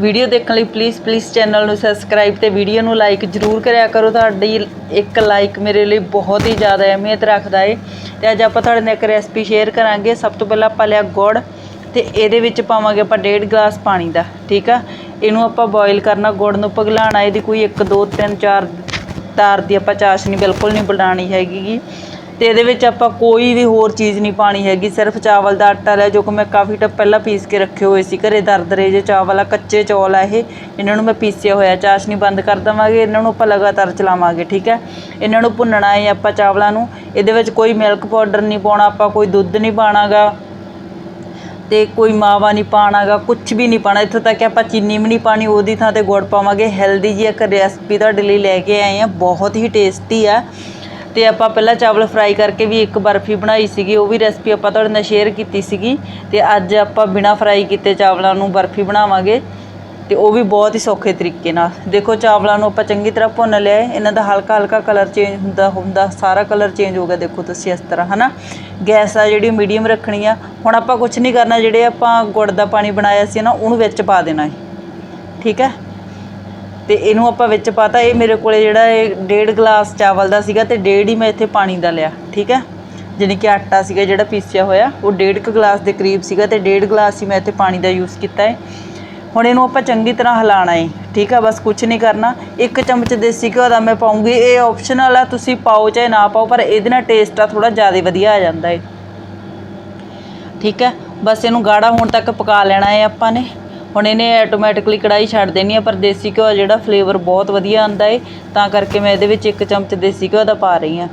Video ਦੇਖਣ ਲਈ please please channel ਨੂੰ ਸਬਸਕ੍ਰਾਈਬ ਤੇ ਵੀਡੀਓ ਨੂੰ ਲਾਈਕ ਜ਼ਰੂਰ ਕਰਿਆ ਕਰੋ। ਤੁਹਾਡੀ ਇੱਕ ਲਾਈਕ ਮੇਰੇ ਲਈ ਬਹੁਤ ਹੀ ਜ਼ਿਆਦਾ ਅਹਿਮੀਅਤ ਰੱਖਦਾ ਏ। ਤੇ ਅੱਜ ਆਪਾਂ ਤੁਹਾਡੇ ਨਾਲ ਇੱਕ ਰੈਸਪੀ ਸ਼ੇਅਰ ਕਰਾਂਗੇ। ਸਭ ਤੋਂ ਪਹਿਲਾਂ ਆਪਾਂ ਲਿਆ ਗੁੜ ਤੇ ਇਹਦੇ ਵਿੱਚ ਪਾਵਾਂਗੇ ਆਪਾਂ ਡੇਢ ਗਲਾਸ ਪਾਣੀ ਦਾ, ਠੀਕ ਆ? ਇਹਨੂੰ ਆਪਾਂ ਬੋਇਲ ਕਰਨਾ, ਗੁੜ ਨੂੰ ਪਿਘਲਾਉਣਾ ਇਹਦੀ ਕੋਈ 1 2 3 4 ਤਾਰ ਦੀ ਆਪਾਂ ਚਾਸ਼ਨੀ ਬਿਲਕੁਲ ਨਹੀਂ ਬਣਾਉਣੀ ਹੈਗੀ ਤੇ ਇਹਦੇ ਵਿੱਚ ਆਪਾਂ ਕੋਈ ਵੀ ਹੋਰ ਚੀਜ਼ ਨਹੀਂ ਪਾਣੀ ਹੈਗੀ, ਸਿਰਫ ਚਾਵਲ ਦਾ ਆਟਾ ਲਿਆ ਜੋ ਕਿ ਮੈਂ ਕਾਫੀ ਟਾਈਮ ਪਹਿਲਾਂ ਪੀਸ ਕੇ ਰੱਖੇ ਹੋਏ ਸੀ, ਘਰੇ ਦਰਦਰੇ ਜੇ ਚਾਵਲ ਆ ਕੱਚੇ ਚੌਲ ਆ ਇਹ, ਇਹਨਾਂ ਨੂੰ ਮੈਂ ਪੀਸਿਆ ਹੋਇਆ ਚਾਸ਼ਨੀ ਬੰਦ ਕਰ ਦੇਵਾਂਗੇ, ਇਹਨਾਂ ਨੂੰ ਆਪਾਂ ਲਗਾਤਾਰ ਚਲਾਵਾਂਗੇ, ਠੀਕ ਹੈ? ਇਹਨਾਂ ਨੂੰ ਭੁੰਨਣਾ ਹੈ ਆਪਾਂ ਚਾਵਲਾਂ ਨੂੰ, ਇਹਦੇ ਵਿੱਚ ਕੋਈ ਮਿਲਕ ਪਾਊਡਰ ਨਹੀਂ ਪਾਉਣਾ, ਆਪਾਂ ਕੋਈ ਦੁੱਧ ਨਹੀਂ ਪਾਣਾਗਾ, ਤੇ ਕੋਈ ਮਾਵਾ ਨਹੀਂ ਪਾਣਾਗਾ ਕੁਝ ਵੀ ਨਹੀਂ ਪਾਣਾ, ਇੱਥੋਂ ਤੱਕ ਕਿ ਆਪਾਂ ਚੀਨੀ ਵੀ ਨਹੀਂ ਪਾਣੀ, ਉਹਦੀ ਥਾਂ ਤੇ ਗੁੜ ਪਾਵਾਂਗੇ ਹੈਲਦੀ ਜੀ ਇੱਕ ਰੈਸਪੀ ਤੁਹਾਡੇ ਲਈ ਲੈ ਕੇ ਆਏ ਆ ਬਹੁਤ ਹੀ ਟੇਸਟੀ ਆ। ਤੇ ਆਪਾਂ ਪਹਿਲਾਂ ਚਾਵਲ ਫਰਾਈ ਕਰਕੇ ਵੀ ਇੱਕ ਬਰਫੀ ਬਣਾਈ ਸੀਗੀ, ਉਹ ਵੀ ਰੈਸਪੀ ਆਪਾਂ ਤੁਹਾਡੇ ਨਾਲ ਸ਼ੇਅਰ ਕੀਤੀ ਸੀਗੀ ਤੇ ਅੱਜ ਆਪਾਂ ਬਿਨਾ ਫਰਾਈ ਕੀਤੇ ਚਾਵਲਾਂ ਨੂੰ ਬਰਫੀ ਬਣਾਵਾਂਗੇ ਤੇ ਉਹ ਵੀ ਬਹੁਤ ਹੀ ਸੌਖੇ ਤਰੀਕੇ ਨਾਲ। ਦੇਖੋ ਚਾਵਲਾਂ ਨੂੰ ਆਪਾਂ ਚੰਗੀ ਤਰ੍ਹਾਂ ਭੁੰਨ ਲਿਆ, ਇਹਨਾਂ ਦਾ ਹਲਕਾ ਹਲਕਾ ਕਲਰ ਚੇਂਜ ਹੁੰਦਾ ਹੁੰਦਾ, ਸਾਰਾ ਕਲਰ ਚੇਂਜ ਹੋ ਗਿਆ ਦੇਖੋ ਤੁਸੀਂ ਇਸ ਤਰ੍ਹਾਂ, ਹਨਾ? ਗੈਸ ਆ ਜਿਹੜੀ ਮੀਡੀਅਮ ਰੱਖਣੀ ਆ, ਹੁਣ ਆਪਾਂ ਕੁਝ ਨਹੀਂ ਕਰਨਾ, ਜਿਹੜੇ ਆਪਾਂ ਗੁੜ ਦਾ ਪਾਣੀ ਬਣਾਇਆ ਸੀ ਨਾ, ਉਹਨੂੰ ਵਿੱਚ ਪਾ ਦੇਣਾ ਹੈ ਠੀਕ ਹੈ? ਤੇ ਇਹਨੂੰ ਆਪਾਂ ਵਿੱਚ ਪਾਤਾ, ਇਹ ਮੇਰੇ ਕੋਲੇ ਜਿਹੜਾ ਇਹ ਡੇਢ ਗਲਾਸ ਚਾਵਲ ਦਾ ਸੀਗਾ ਤੇ ਡੇਢ ਹੀ ਮੈਂ ਇੱਥੇ ਪਾਣੀ ਦਾ ਲਿਆ, ਠੀਕ ਹੈ? ਜਾਣੀ ਕਿ ਆਟਾ ਸੀਗਾ ਜਿਹੜਾ ਪੀਸਿਆ ਹੋਇਆ, ਉਹ ਡੇਢ ਕੁ ਗਲਾਸ ਦੇ ਕਰੀਬ ਸੀਗਾ ਤੇ ਡੇਢ ਗਲਾਸ ਹੀ ਮੈਂ ਇੱਥੇ ਪਾਣੀ ਦਾ ਯੂਜ਼ ਕੀਤਾ ਹੈ। ਹੁਣ ਇਹਨੂੰ ਆਪਾਂ ਚੰਗੀ ਤਰ੍ਹਾਂ ਹਿਲਾਣਾ ਹੈ, ਠੀਕ ਆ ਬਸ ਕੁਝ ਨਹੀਂ ਕਰਨਾ, ਇੱਕ ਚਮਚ ਦੇਸੀ ਘਿਓ ਦਾ ਮੈਂ ਪਾਉਂਗੀ, ਇਹ ਆਪਸ਼ਨਲ ਆ ਤੁਸੀਂ ਪਾਓ ਚਾਹੇ ਨਾ ਪਾਓ, ਪਰ ਇਹਦੇ ਨਾਲ ਟੇਸਟ ਆ ਥੋੜਾ ਜ਼ਿਆਦਾ ਵਧੀਆ ਆ ਜਾਂਦਾ ਹੈ। ਠੀਕ ਹੈ? ਬਸ ਇਹਨੂੰ ਗਾੜਾ ਹੋਣ ਤੱਕ ਪਕਾ ਲੈਣਾ ਹੈ ਆਪਾਂ ਨੇ। ਹੁਣ ਇਹਨੇ ਆਟੋਮੈਟਿਕਲੀ ਕੜਾਈ ਛੱਡ ਦੇਣੀ ਹੈ ਪਰ ਦੇਸੀ ਘਿਓ ਜਿਹੜਾ ਫਲੇਵਰ ਬਹੁਤ ਵਧੀਆ ਆਉਂਦਾ ਏ, ਤਾਂ ਕਰਕੇ ਮੈਂ ਇਹਦੇ ਵਿੱਚ ਇੱਕ ਚਮਚ ਦੇਸੀ ਘਿਓ ਦਾ ਪਾ ਰਹੀ ਹਾਂ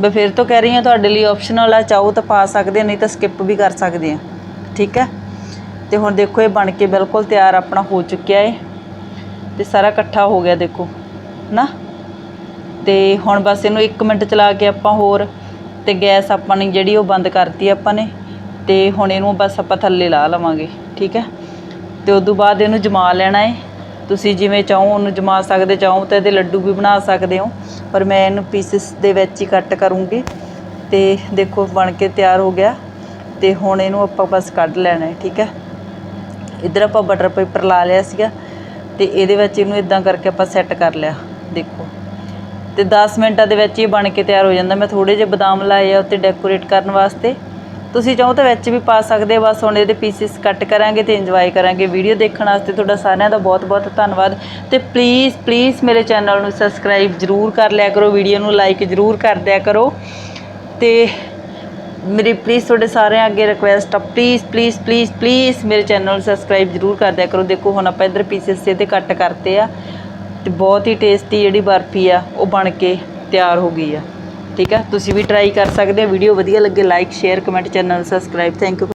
ਮੈਂ ਫਿਰ ਤੋਂ ਕਹਿ ਰਹੀ ਹਾਂ ਤੁਹਾਡੇ ਲਈ ਆਪਸ਼ਨਲ ਆ, ਚਾਹੋ ਤਾਂ ਪਾ ਸਕਦੇ ਨਹੀਂ ਤਾਂ ਸਕਿਪ ਵੀ ਕਰ ਸਕਦੇ ਆ। ਠੀਕ ਹੈ ਤੇ ਹੁਣ ਦੇਖੋ ਇਹ ਬਣ ਕੇ ਬਿਲਕੁਲ ਤਿਆਰ ਆਪਣਾ ਹੋ ਚੁੱਕਿਆ ਏ, ਤੇ ਸਾਰਾ ਇਕੱਠਾ ਹੋ ਗਿਆ ਦੇਖੋ, ਨਾ? ਤੇ ਹੁਣ ਬਸ ਇਹਨੂੰ 1 ਮਿੰਟ ਚਲਾ ਕੇ ਆਪਾਂ ਹੋਰ, ਤੇ ਗੈਸ ਆਪਾਂ ਨੇ ਜਿਹੜੀ ਉਹ ਬੰਦ ਕਰਤੀ ਆਪਾਂ ਨੇ, ਤੇ ਹੁਣ ਇਹਨੂੰ ਬਸ ਆਪਾਂ ਥੱਲੇ ਲਾ ਲਵਾਂਗੇ। ਠੀਕ ਹੈ ਤੇ ਉਸ ਤੋਂ ਬਾਅਦ ਇਹਨੂੰ ਜਮਾ ਲੈਣਾ ਹੈ ਤੁਸੀਂ ਜਿਵੇਂ ਚਾਹੋ ਉਹਨੂੰ ਜਮਾ ਸਕਦੇ ਚਾਹੋ ਤਾਂ ਇਹਦੇ ਲੱਡੂ ਵੀ ਬਣਾ ਸਕਦੇ ਹੋ। ਪਰ ਮੈਂ ਇਹਨੂੰ ਪੀਸਿਸ ਦੇ ਵਿੱਚ ਹੀ ਕੱਟ ਕਰੂੰਗੀ। ਤੇ ਦੇਖੋ ਬਣ ਕੇ ਤਿਆਰ ਹੋ ਗਿਆ। ਤੇ ਹੁਣ ਇਹਨੂੰ ਆਪਾਂ ਬਸ ਕੱਢ ਲੈਣਾ ਹੈ ਠੀਕ ਹੈ। ਇੱਧਰ ਆਪਾਂ ਬਟਰ ਪੇਪਰ ਲਾ ਲਿਆ ਸੀਗਾ। ਤੇ ਇਹਦੇ ਵਿੱਚ ਇਹਨੂੰ ਇਦਾਂ ਕਰਕੇ ਆਪਾਂ ਸੈੱਟ ਕਰ ਲਿਆ, ਦੇਖੋ। ਤੇ 10 ਮਿੰਟਾਂ ਦੇ ਵਿੱਚ ਇਹ ਬਣ ਕੇ ਤਿਆਰ ਹੋ ਜਾਂਦਾ। ਮੈਂ ਥੋੜੇ ਜਿਹੇ ਬਦਾਮ ਲਾਏ ਆ ਉੱਤੇ ਡੈਕੋਰੇਟ ਕਰਨ ਵਾਸਤੇ। ਤੁਸੀਂ ਚਾਹੋ ਤਾਂ ਵਿੱਚ ਵੀ ਪਾ ਸਕਦੇ ਹੋ, ਬਸ ਹੁਣ ਇਹਦੇ ਪੀਸਿਸ ਕੱਟ ਕਰਾਂਗੇ ਤੇ ਇੰਜੋਏ ਕਰਾਂਗੇ ਵੀਡੀਓ ਦੇਖਣ ਵਾਸਤੇ। ਤੁਹਾਡਾ ਸਾਰਿਆਂ ਦਾ ਬਹੁਤ ਬਹੁਤ ਧੰਨਵਾਦ। ਤੇ ਪਲੀਜ਼ ਪਲੀਜ਼ ਮੇਰੇ ਚੈਨਲ ਨੂੰ ਸਬਸਕ੍ਰਾਈਬ ਜਰੂਰ ਕਰ ਲਿਆ ਕਰੋ ਵੀਡੀਓ ਨੂੰ ਲਾਈਕ ਜਰੂਰ ਕਰ ਦਿਆ ਕਰੋ। ਤੇ ਮੇਰੀ ਪਲੀਜ਼ ਤੁਹਾਡੇ ਸਾਰਿਆਂ ਅੱਗੇ ਰਿਕੁਐਸਟ ਆ ਪਲੀਜ਼ ਪਲੀਜ਼ ਪਲੀਜ਼ ਪਲੀਜ਼ ਮੇਰੇ ਚੈਨਲ ਨੂੰ ਸਬਸਕ੍ਰਾਈਬ ਜਰੂਰ ਕਰ ਦਿਆ ਕਰੋ। ਦੇਖੋ ਹੁਣ ਆਪਾਂ ਇਧਰ ਪੀਸਿਸ ਇਹਦੇ ਕੱਟ ਕਰਤੇ ਆ ਤੇ ਬਹੁਤ ਹੀ ਟੇਸਟੀ ਜਿਹੜੀ ਬਰਫੀ ਆ, ਉਹ ਬਣ ਕੇ ਤਿਆਰ ਹੋ ਗਈ ਆ। ਠੀਕ ਆ? ਤੁਸੀਂ ਵੀ ਟਰਾਈ ਕਰ ਸਕਦੇ ਹੋ। ਵੀਡੀਓ ਵਧੀਆ ਲੱਗੇ ਲਾਈਕ ਸ਼ੇਅਰ ਕਮੈਂਟ ਚੈਨਲ ਨੂੰ ਸਬਸਕ੍ਰਾਈਬ ਥੈਂਕ ਯੂ